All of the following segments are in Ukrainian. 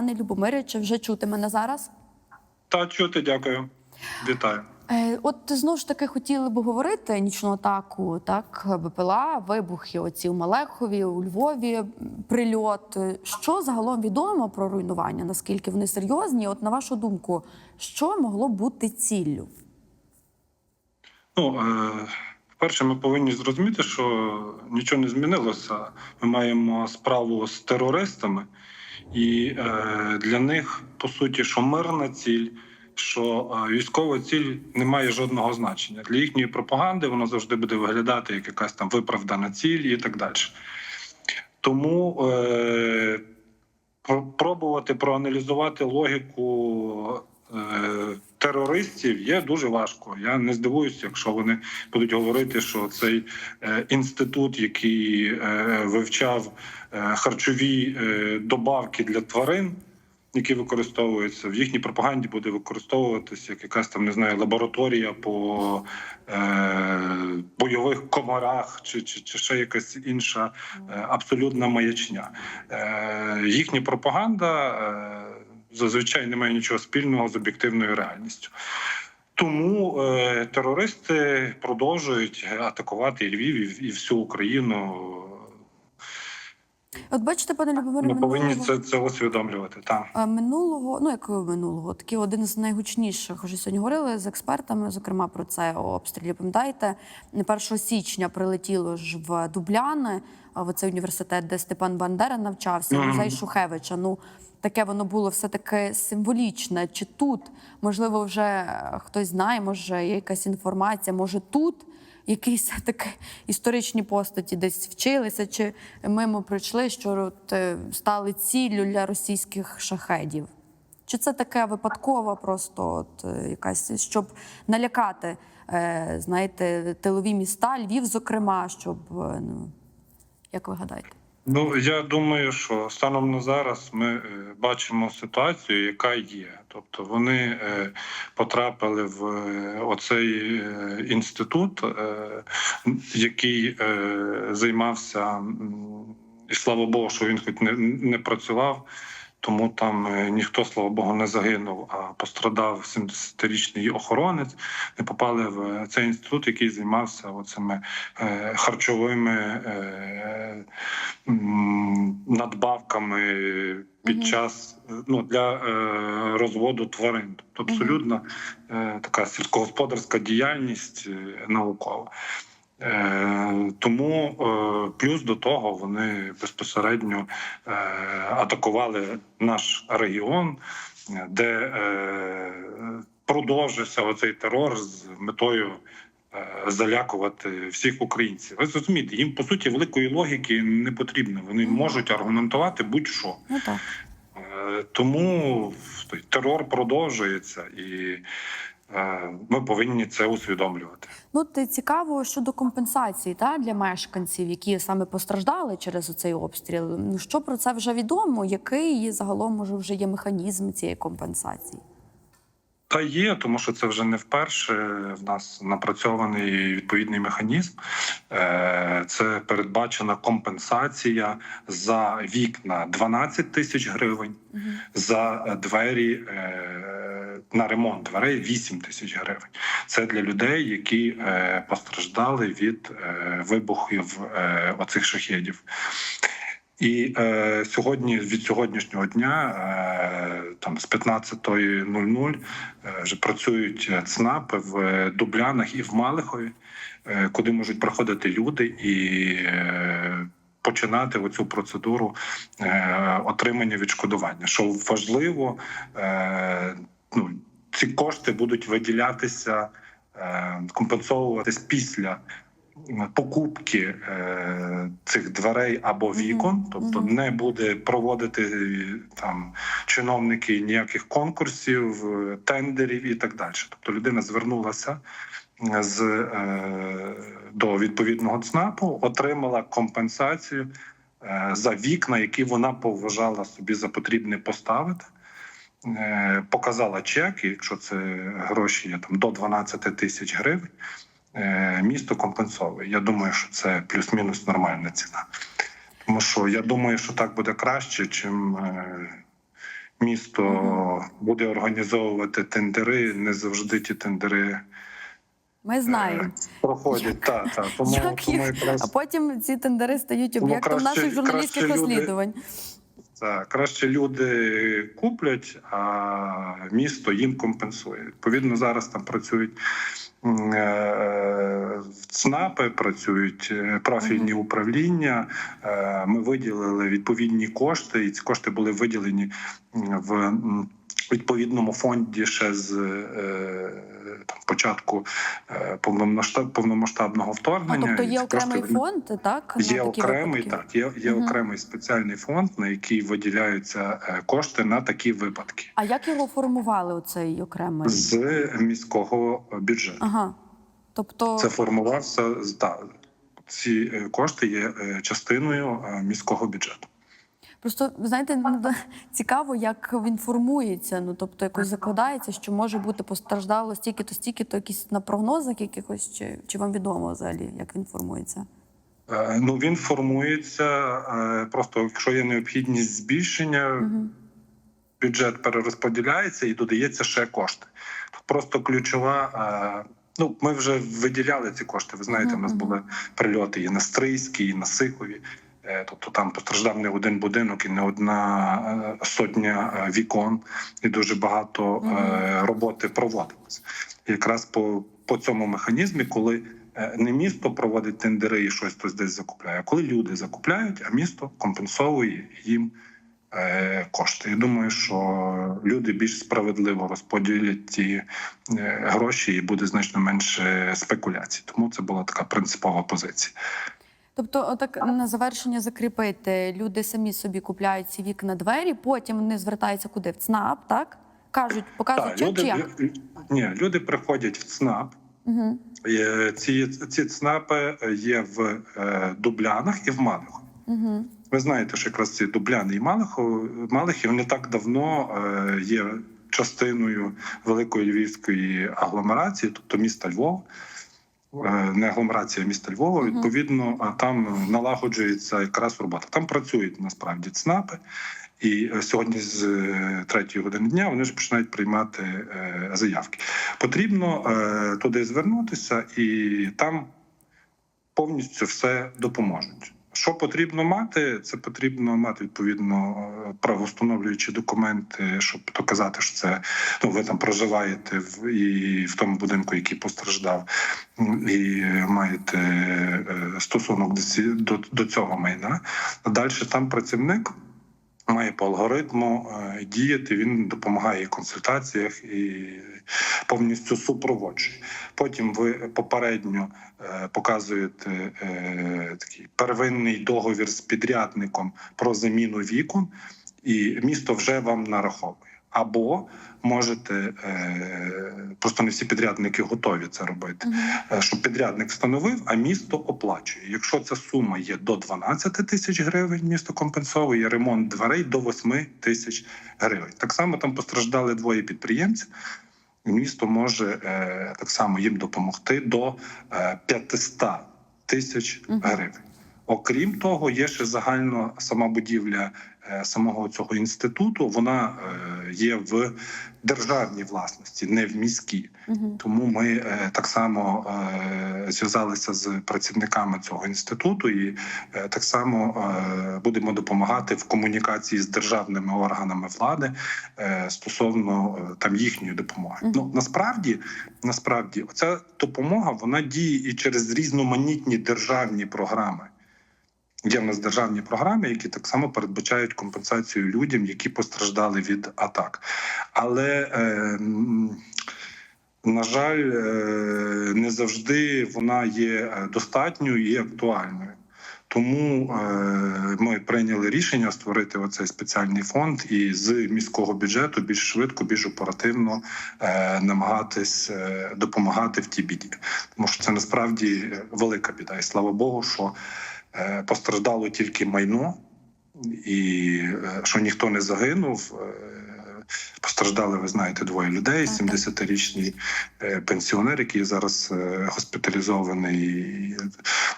Пане Любомире, чи вже чути мене зараз? Та чути, дякую. Вітаю. Е, От знову ж таки хотіли б говорити нічну атаку, так БПЛА, вибухи оці у Малехові, у Львові, прильот. Що загалом відомо про руйнування? Наскільки вони серйозні? От на вашу думку, що могло бути ціллю? Ну, е, перше, ми повинні зрозуміти, що нічого не змінилося. Ми маємо справу з терористами, і е, для них по суті, що мирна ціль, що е, військова ціль не має жодного значення. Для їхньої пропаганди Вона завжди буде виглядати як якась там виправдана ціль і так далі. Тому е, пробувати проаналізувати логіку терористів є дуже важко. Я не здивуюся, якщо вони будуть говорити, що цей е, інститут, який е, вивчав е, харчові е, добавки для тварин. Які використовуються в їхній пропаганді, буде використовуватися як якась там не знаю лабораторія по е, бойових комарах, чи, чи, чи ще якась інша е, абсолютна маячня. Е, їхня пропаганда е, зазвичай не має нічого спільного з об'єктивною реальністю. Тому е, терористи продовжують атакувати і Львів, і, і всю Україну. От бачите, пане Любомире, Ми повинні минулого- це, це усвідомлювати. Так. Е, Минулого, ну як минулого, такий один з найгучніших. Вже сьогодні говорили з експертами, зокрема про це обстрілі. Пам'ятаєте, 1 січня прилетіло ж в Дубляни, в цей університет, де Степан Бандера навчався, Мгм. музей Шухевича. Ну таке воно було все таки символічне. Чи тут можливо вже е, хтось знає, може є якась інформація, може тут. Якісь такі історичні постаті десь вчилися, чи мимо прийшли, що е, стали ціллю для російських шахедів? Чи це таке випадково, просто от, е, якась, щоб налякати, знаєте, тилові міста, Львів, зокрема, щоб ну, як ви гадаєте? Ну я думаю, що станом на зараз ми е, бачимо ситуацію, яка є. Тобто вони е, потрапили в е, оцей інститут, який займався, і слава Богу, що він хоч не, не працював. Тому там е, ніхто, слава Богу, не загинув, а пострадав 70-річний охоронець. Не попали в цей інститут, який займався оцими е, харчовими е, надбавками під час е, ну для е, розводу тварин. Тобто абсолютно е, така сільськогосподарська діяльність е, наукова. Е, тому е, плюс до того вони безпосередньо е, атакували наш регіон, де продовжився оцей терор з метою залякувати всіх українців. Ви зрозумієте, їм по суті великої логіки не потрібно. Вони можуть аргументувати будь-що. Ну так. Тому той терор продовжується, і ми повинні це усвідомлювати. Ну, ти цікаво щодо компенсації та, для мешканців, які саме постраждали через цей обстріл. Ну, що про це вже відомо? Який загалом може вже є механізм цієї компенсації? Та є, тому що це вже не вперше. В нас напрацьований відповідний механізм. Е, Це передбачена компенсація за вікна 12 тисяч гривень, за е, двері е, на ремонт дверей 8 тисяч гривень. Це для людей, які е, постраждали від е, вибухів е, оцих шахедів. І е, сьогодні від сьогоднішнього дня, е, там з 15.00 е, вже працюють ЦНАПи в е, Дублянах і в Малихові, е, куди можуть приходити люди і е, починати оцю процедуру е, отримання відшкодування. Що важливо, е, ну, ці кошти будуть виділятися, е, компенсовуватись після покупки е, цих дверей або вікон, тобто не буде проводити е, там чиновники ніяких конкурсів, е, тендерів і так далі. Тобто людина звернулася е, з е, до відповідного ЦНАПу, отримала компенсацію е, за вікна, які вона поважала собі за потрібне поставити. Е, Показала чек, якщо це гроші є там до 12 тисяч гривень, е, місто компенсовує. Я думаю, що це плюс-мінус нормальна ціна. Тому що я думаю, що так буде краще, чим, е, місто буде організовувати тендери. Не завжди ті тендери Ми знаємо. проходять. Та, та. Тому, Як тому якраз А потім ці тендери стають об'єктом наших журналістських краще люди- розслідувань. Так, краще люди куплять, а місто їм компенсує. Відповідно, зараз там працюють е, ЦНАПи, працюють е, профільні управління. Е, Ми виділили відповідні кошти, і ці кошти були виділені в відповідному фонді ще з е, там, початку е, повномасштаб- повномасштабного А, вторгнення. тобто є окремий вони- фонд, так? Є окремий випадки? так, є, є Мгм. окремий спеціальний фонд, на який виділяються е, кошти на такі випадки А як його формували оцей окремий? з міського бюджету. Ага. Тобто, Це формувався з та ці кошти є частиною міського бюджету. Просто знаєте, ну, цікаво, як він формується. Ну тобто, якось закладається, що може бути постраждало стільки-то, стільки-то, якісь на прогнозах якихось, чи, чи вам відомо взагалі, як він формується? Е, Ну він формується е, просто, якщо є необхідність збільшення, Угу. бюджет перерозподіляється і додається ще кошти. Тут просто ключова. е, Ну, ми вже виділяли ці кошти. Ви знаєте, у нас були прильоти і на Стрийській, і на Сихові. Е, Тобто там постраждав не один будинок і не одна е, сотня е, вікон, і дуже багато роботи проводилось. Якраз по, по цьому механізмі, коли не місто проводить тендери і щось хтось десь закупляє, а коли люди закупляють, а місто компенсовує їм кошти. Я думаю, що люди більш справедливо розподілять ці е, гроші і буде значно менше спекуляцій. Тому це була така принципова позиція. Тобто, отак на завершення закріпити, люди самі собі купляють ці вікна двері, потім вони звертаються куди? В ЦНАП, так? Кажуть, показують, Так, люди, чи як? ні, люди приходять в ЦНАП. Угу. Ці, ці ЦНАПи є в е, Дублянах і в Малиху. Угу. Ви знаєте, що якраз ці Дубляни і Малихов, Малихів не так давно е, є частиною великої львівської агломерації, тобто міста Львова. Е, Не агломерація міста Львова. Відповідно, а там налагоджується якраз робота. Там працюють насправді ЦНАПи. І е, сьогодні з е, третьої години дня вони ж починають приймати заявки. Потрібно туди звернутися, і там повністю все допоможуть. Що потрібно мати? Це потрібно мати відповідно е, правоустановлюючі документи, щоб доказати, що це ну ви там проживаєте в і в тому будинку, який постраждав, і маєте е, стосунок до до, цього майна. Далі там працівник. Має по алгоритму е, діяти. Він допомагає в консультаціях і повністю супроводжує. Потім ви попередньо е, показуєте е, такий первинний договір з підрядником про заміну вікон, і місто вже вам нараховує. Або можете е, просто не всі підрядники готові це робити. Угу. Е, щоб підрядник встановив, а місто оплачує. Якщо ця сума є до 12 тисяч гривень, місто компенсовує ремонт дверей до 8 тисяч гривень. Так само там постраждали двоє підприємців. Місто може е, так само їм допомогти до е, 500 тисяч гривень. Окрім того, є ще загально сама будівля е, самого цього інституту. Вона е, є в державній власності, не в міській. Угу. Тому ми е, так само зв'язалися з працівниками цього інституту, і так само будемо допомагати в комунікації з державними органами влади стосовно там їхньої допомоги. Ну насправді, насправді, оця допомога вона діє і через різноманітні державні програми. Є в нас державні програми, які так само передбачають компенсацію людям, які постраждали від атак. Але е, на жаль, е, не завжди вона є е, достатньою і актуальною. Тому е, ми прийняли рішення створити оцей спеціальний фонд і з міського бюджету більш швидко, більш оперативно намагатись допомагати в тій біді, тому що це насправді велика біда. І слава Богу, що постраждало тільки майно, і е, що ніхто не загинув. Е, Постраждали, ви знаєте, двоє людей. Так, так. 70-річний е, пенсіонер, який зараз е, госпіталізований,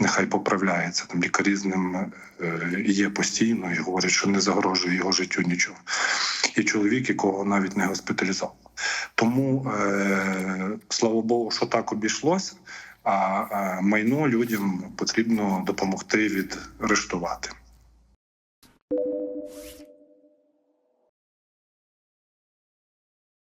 нехай поправляється. Там лікарі з ним е, є постійно і говорять, що не загрожує його життю нічого. І чоловік, якого навіть не госпіталізовано. Тому е, слава Богу, що так обійшлося. А майно людям потрібно допомогти відрештувати.